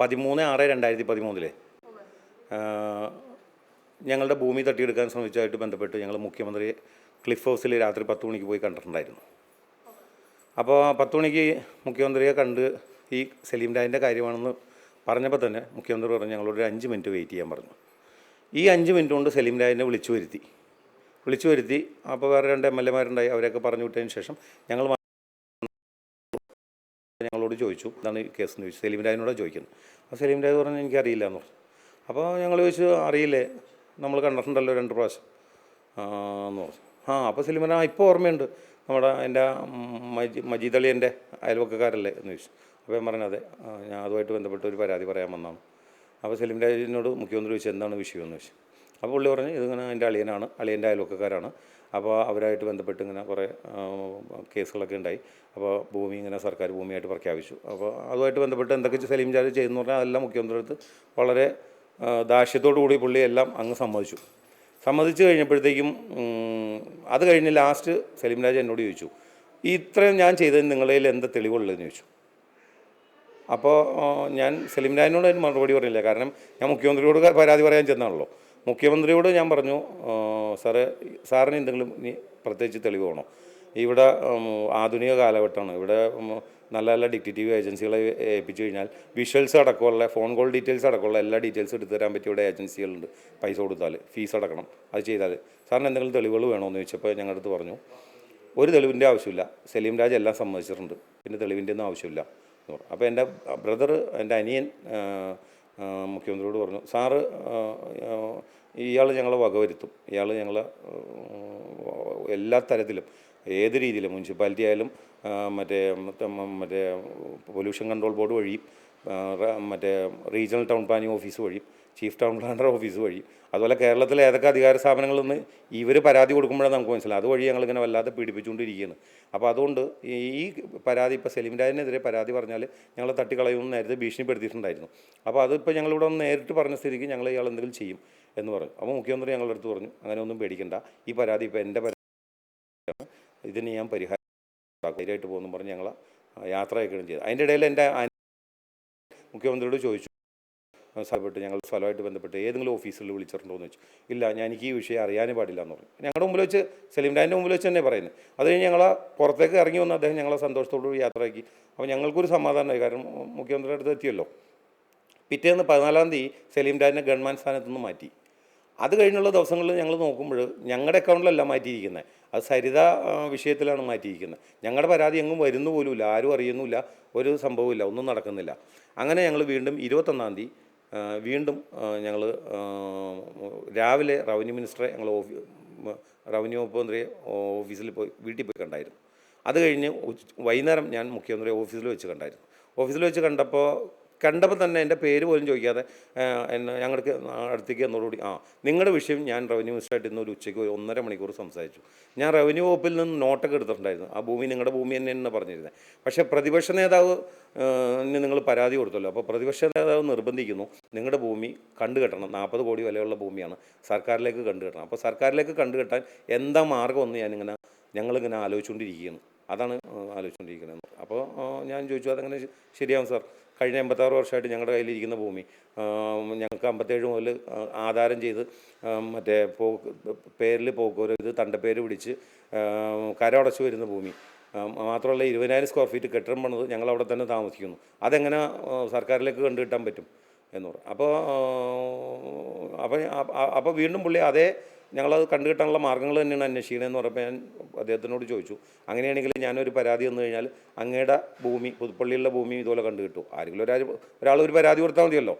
പതിമൂന്ന് ആറ് രണ്ടായിരത്തി പതിമൂന്നിലെ. ഞങ്ങളുടെ ഭൂമി തട്ടിയെടുക്കാൻ ശ്രമിച്ചതായിട്ട് ബന്ധപ്പെട്ട് ഞങ്ങൾ മുഖ്യമന്ത്രി ക്ലിഫ് ഹൗസിൽ രാത്രി പത്ത് മണിക്ക് പോയി കണ്ടിട്ടുണ്ടായിരുന്നു. അപ്പോൾ പത്ത് മണിക്ക് മുഖ്യമന്ത്രിയെ കണ്ട് ഈ സലീം രാജിന്റെ കാര്യമാണെന്ന് പറഞ്ഞപ്പോൾ തന്നെ മുഖ്യമന്ത്രി പറഞ്ഞു ഞങ്ങളോട് ഒരു അഞ്ച് മിനിറ്റ് വെയിറ്റ് ചെയ്യാൻ പറഞ്ഞു. ഈ അഞ്ച് മിനിറ്റ് കൊണ്ട് സലീം രാജിനെ വിളിച്ചു വരുത്തി. വിളിച്ചു വരുത്തി അപ്പോൾ വേറെ രണ്ട് എം എൽ എമാരുണ്ടായി അവരെയൊക്കെ പറഞ്ഞു വിട്ടതിന് ശേഷം ഞങ്ങൾ ഞങ്ങളോട് ചോദിച്ചു. എന്താണ് ഈ കേസ് എന്ന് ചോദിച്ചു. സലീം രാജിനോടാണ് ചോദിക്കുന്നത്. അപ്പോൾ സലീം രാജ് പറഞ്ഞു എനിക്കറിയില്ല എന്ന് പറഞ്ഞു. അപ്പോൾ ഞങ്ങൾ ചോദിച്ചു അറിയില്ലേ? നമ്മൾ കണ്ടിട്ടുണ്ടല്ലോ രണ്ട് പ്രാവശ്യം. എന്ന് പറഞ്ഞു. ആ അപ്പോൾ സലീം രാജ് ഇപ്പോൾ ഓർമ്മയുണ്ട്. നമ്മുടെ എന്റെ മജി മജീദ് അലി എന്റെ അയൽവക്കക്കാരല്ലേ? എന്ന് ചോദിച്ചു. അപ്പോൾ ഞാൻ പറഞ്ഞു അതെ ഞാൻ അതുമായിട്ട് ബന്ധപ്പെട്ട് ഒരു പരാതി പറയാൻ വന്നാണ് അപ്പോൾ സലീം രാജിനോട് മുഖ്യമന്ത്രി ചോദിച്ചു എന്താണ് വിഷയം? എന്ന് ചോദിച്ചു. അപ്പോൾ പുള്ളി പറഞ്ഞു ഇതിങ്ങനെ എന്റെ അളിയനാണ് അളിയന്റെ അയൽവക്കക്കാരാണ്. അപ്പോൾ അവരായിട്ട് ബന്ധപ്പെട്ട് ഇങ്ങനെ കുറേ കേസുകളൊക്കെ ഉണ്ടായി. അപ്പോൾ ഭൂമി ഇങ്ങനെ സർക്കാർ ഭൂമിയായിട്ട് പ്രഖ്യാപിച്ചു. അപ്പോൾ അതുമായിട്ട് ബന്ധപ്പെട്ട് എന്തൊക്കെ സലീം ചാർജ് ചെയ്യുന്നു പറഞ്ഞാൽ അതെല്ലാം മുഖ്യമന്ത്രിയുടെ അടുത്ത് വളരെ ദാഷ്യത്തോടു കൂടി പുള്ളി എല്ലാം അങ്ങ് സമ്മതിച്ചു. സമ്മതിച്ചു കഴിഞ്ഞപ്പോഴത്തേക്കും അത് കഴിഞ്ഞ് ലാസ്റ്റ് സലീം രാജ് എന്നോട് ചോദിച്ചു ഇത്രയും ഞാൻ ചെയ്തതിന് നിങ്ങളുടെ എന്താ തെളിവുള്ളതെന്ന് ചോദിച്ചു. അപ്പോൾ ഞാൻ സലീം രാജിനോട് അതിന് മറുപടി പറഞ്ഞില്ല. കാരണം ഞാൻ മുഖ്യമന്ത്രിയോട് പരാതി പറയാൻ ചെന്നാണല്ലോ. മുഖ്യമന്ത്രിയോട് ഞാൻ പറഞ്ഞു സാറേ സാറിന് എന്തെങ്കിലും ഇനി പ്രത്യേകിച്ച് തെളിവ് വേണോ? ഇവിടെ ആധുനിക കാലഘട്ടമാണ്. ഇവിടെ നല്ല നല്ല ഡിറ്റക്റ്റീവ് ഏജൻസികളെ ഏൽപ്പിച്ചു കഴിഞ്ഞാൽ വിഷ്വൽസ് അടക്കമുള്ള ഫോൺ കോൾ ഡീറ്റെയിൽസ് അടക്കമുള്ള എല്ലാ ഡീറ്റെയിൽസ് എടുത്തു തരാൻ പറ്റിയ ഇവിടെ ഏജൻസികളുണ്ട്. പൈസ കൊടുത്താൽ ഫീസ് അടക്കണം. അത് ചെയ്താൽ സാറിന് എന്തെങ്കിലും തെളിവുകൾ വേണമെന്ന് ചോദിച്ചപ്പോൾ ഞങ്ങളുടെ അടുത്ത് പറഞ്ഞു ഒരു തെളിവിന്റെ ആവശ്യമില്ല. സലീം രാജ് എല്ലാം സമ്മതിച്ചിട്ടുണ്ട്. പിന്നെ തെളിവിന്റെ ഒന്നും ആവശ്യമില്ല. അപ്പോൾ എന്റെ ബ്രദർ എന്റെ അനിയൻ മുഖ്യമന്ത്രിയോട് പറഞ്ഞു സാറ് ഇയാൾ ഞങ്ങളെ വകവരുത്തും. ഇയാൾ ഞങ്ങളെ എല്ലാ തരത്തിലും ഏത് രീതിയിലും മുനിസിപ്പാലിറ്റി ആയാലും മറ്റേ മറ്റേ പൊല്യൂഷൻ കൺട്രോൾ ബോർഡ് വഴിയും മറ്റേ റീജിയണൽ ടൗൺ പ്ലാനിങ് ഓഫീസ് വഴിയും ചീഫ് ടൗൺ പ്ലാനർ ഓഫീസ് വഴി. അതുപോലെ കേരളത്തിലെ ഏതൊക്കെ അധികാര സ്ഥാപനങ്ങളിൽ ഇവർ പരാതി കൊടുക്കുമ്പോഴാണ് നമുക്ക് മനസ്സിലാവും അതുവഴി ഞങ്ങളിങ്ങനെ വല്ലാതെ പീഡിപ്പിച്ചുകൊണ്ടിരിക്കുകയാണ്. അപ്പോൾ അതുകൊണ്ട് ഈ പരാതി ഇപ്പോൾ സലീം പരാതി പറഞ്ഞാൽ ഞങ്ങൾ തട്ടിക്കളയുമെന്ന് നേരത്തെ ഭീഷണിപ്പെടുത്തിയിട്ടുണ്ടായിരുന്നു. അപ്പോൾ അതിപ്പോൾ ഞങ്ങളിവിടെ ഒന്ന് നേരിട്ട് പറഞ്ഞ സ്ഥിതിക്ക് ഞങ്ങൾ ഇയാൾ എന്തെങ്കിലും ചെയ്യും എന്ന് പറഞ്ഞു. അപ്പോൾ മുഖ്യമന്ത്രി ഞങ്ങളുടെ അടുത്ത് പറഞ്ഞു അങ്ങനെ ഒന്നും പേടിക്കണ്ട. ഈ പരാതി ഇപ്പോൾ എന്റെ പരാതി ഇതിന് ഞാൻ പരിഹാരം ധൈര്യമായിട്ട് പോകുന്നു പറഞ്ഞ് ഞങ്ങൾ യാത്രയൊക്കെയാണ് ചെയ്തത്. അതിന്റെ ഇടയിൽ എന്റെ മുഖ്യമന്ത്രിയോട് ചോദിച്ചു. സ്ഥലപ്പെട്ട് ഞങ്ങൾ സ്ഥലമായിട്ട് ബന്ധപ്പെട്ട് ഏതെങ്കിലും ഓഫീസിൽ വിളിച്ചിട്ടുണ്ടോ എന്ന് ചോദിച്ചു. ഇല്ല ഞാൻ എനിക്ക് ഈ വിഷയം അറിയാനേ പാടില്ല എന്ന് പറഞ്ഞു. ഞങ്ങളുടെ മുമ്പിൽ വെച്ച് സലീം ഡാന്റെ മുമ്പിൽ വെച്ച് തന്നെ പറയുന്നത്. അത് കഴിഞ്ഞ് പുറത്തേക്ക് ഇറങ്ങി വന്ന് അദ്ദേഹം ഞങ്ങളെ സന്തോഷത്തോടു യാത്രയാക്കി. അപ്പോൾ ഞങ്ങൾക്കൊരു സമാധാനമായി. കാരണം മുഖ്യമന്ത്രിയുടെ അടുത്ത് എത്തിയല്ലോ. പിറ്റേന്ന് പതിനാലാം തീയതി സലീം ഡാനെ ഗവൺമെന്റ് സ്ഥാനത്ത് നിന്ന് മാറ്റി. അത് കഴിഞ്ഞുള്ള ദിവസങ്ങളിൽ ഞങ്ങൾ നോക്കുമ്പോൾ ഞങ്ങളുടെ അക്കൗണ്ടിലല്ല മാറ്റിയിരിക്കുന്നത്. അത് സരിത വിഷയത്തിലാണ് മാറ്റിയിരിക്കുന്നത്. ഞങ്ങളുടെ പരാതി എങ്ങും വരുന്നു പോലുമില്ല. ആരും അറിയുന്നില്ല ഒരു സംഭവമില്ല ഒന്നും നടക്കുന്നില്ല. അങ്ങനെ ഞങ്ങൾ വീണ്ടും ഇരുപത്തൊന്നാം തീയതി വീണ്ടും ഞങ്ങൾ രാവിലെ റവന്യൂ മിനിസ്റ്ററെ ഞങ്ങൾ ഓഫീ റവന്യൂ വകുപ്പ് മന്ത്രിയെ ഓഫീസിൽ പോയി വീട്ടിൽ പോയി കണ്ടായിരുന്നു. അത് കഴിഞ്ഞ് വൈകുന്നേരം ഞാൻ മുഖ്യമന്ത്രിയെ ഓഫീസിൽ വെച്ച് കണ്ടായിരുന്നു. ഓഫീസിൽ വെച്ച് കണ്ടപ്പോൾ കണ്ടപ്പോൾ തന്നെ എന്റെ പേര് പോലും ചോദിക്കാതെ എന്നെ ഞങ്ങൾക്ക് അടുത്തേക്ക് എന്നോടുകൂടി ആ നിങ്ങളുടെ വിഷയം ഞാൻ റവന്യൂ മിനിസ്റ്ററായിട്ട് ഇന്നൊരു ഉച്ചയ്ക്ക് ഒരു ഒന്നര മണിക്കൂർ സംസാരിച്ചു. ഞാൻ റവന്യൂ വകുപ്പിൽ നിന്ന് നോട്ടൊക്കെ എടുത്തിട്ടുണ്ടായിരുന്നു. ആ ഭൂമി നിങ്ങളുടെ ഭൂമി തന്നെയാണ് പറഞ്ഞിരുന്നത്. പക്ഷേ പ്രതിപക്ഷ നേതാവ് നിങ്ങൾ പരാതി കൊടുത്തല്ലോ. അപ്പോൾ പ്രതിപക്ഷ നേതാവ് നിർബന്ധിക്കുന്നു നിങ്ങളുടെ ഭൂമി കണ്ടുകെട്ടണം. നാൽപ്പത് കോടി വിലയുള്ള ഭൂമിയാണ് സർക്കാരിലേക്ക് കണ്ടുകെട്ടണം. അപ്പോൾ സർക്കാരിലേക്ക് കണ്ടുകെട്ടാൻ എന്താ മാർഗമെന്ന് ഞാനിങ്ങനെ ഞങ്ങളിങ്ങനെ ആലോചിച്ചുകൊണ്ടിരിക്കുകയാണ്. അതാണ് ആലോചിച്ചുകൊണ്ടിരിക്കുന്നത് അപ്പോൾ ഞാൻ ചോദിച്ചു അതങ്ങനെ ശരിയാവും സാർ. കഴിഞ്ഞ എൺപത്താറ് വർഷമായിട്ട് ഞങ്ങളുടെ കയ്യിലിരിക്കുന്ന ഭൂമി ഞങ്ങൾക്ക് അമ്പത്തേഴ് മുതൽ ആധാരം ചെയ്ത് മറ്റേ പോ പേരിൽ പോക്കോരോ ഇത് തണ്ടപ്പേര് പിടിച്ച് കരടച്ചു വരുന്ന ഭൂമി. മാത്രമല്ല ഇരുപതിനായിരം സ്ക്വയർ ഫീറ്റ് കെട്ടിടം പണിത് ഞങ്ങൾ അവിടെ തന്നെ താമസിക്കുന്നു. അതെങ്ങനെ സർക്കാരിലേക്ക് കണ്ടുകിട്ടാൻ പറ്റും? എന്ന് പറഞ്ഞു. അപ്പോൾ അപ്പോൾ അപ്പോൾ വീണ്ടും പുള്ളി അതേ ഞങ്ങളത് കണ്ടുകിട്ടാനുള്ള മാർഗങ്ങൾ തന്നെയാണ് അന്വേഷിക്കണമെന്ന് പറഞ്ഞപ്പോൾ ഞാൻ അദ്ദേഹത്തിനോട് ചോദിച്ചു അങ്ങനെയാണെങ്കിൽ ഞാനൊരു പരാതി വന്നു കഴിഞ്ഞാൽ അങ്ങയുടെ ഭൂമി പുതുപ്പള്ളിയുള്ള ഭൂമി ഇതുപോലെ കണ്ടു കണ്ടുകിട്ടു. ആരെങ്കിലും ഒരാൾ ഒരാൾ ഒരു പരാതി കൊടുത്താൽ മതിയല്ലോ.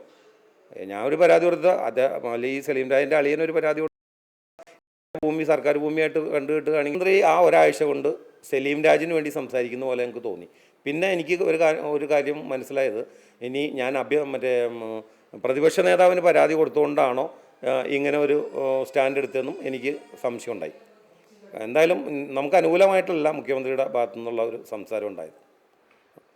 ഞാൻ ഒരു പരാതി കൊടുത്ത അദ്ദേഹം അല്ലെങ്കിൽ ഈ സലീം രാജിന്റെ അളിയൻ ഒരു പരാതി കൊടുത്ത ഭൂമി സർക്കാർ ഭൂമിയായിട്ട് കണ്ടുകിട്ടുകയാണെങ്കിൽ മന്ത്രി ആ ഒരാഴ്ച കൊണ്ട് സലീം രാജിന് വേണ്ടി സംസാരിക്കുന്ന പോലെ എനിക്ക് തോന്നി. പിന്നെ എനിക്ക് ഒരു ഒരു കാര്യം മനസ്സിലായത് ഇനി ഞാൻ അഭ്യ മറ്റേ പ്രതിപക്ഷ നേതാവിന് പരാതി കൊടുത്തുകൊണ്ടാണോ ഇങ്ങനെ ഒരു സ്റ്റാൻഡ് എടുത്തതെന്നും എനിക്ക് സംശയമുണ്ടായി. എന്തായാലും നമുക്ക് അനുകൂലമായിട്ടല്ല മുഖ്യമന്ത്രിയുടെ ഭാഗത്തു നിന്നുള്ള ഒരു സംസാരം ഉണ്ടായത്.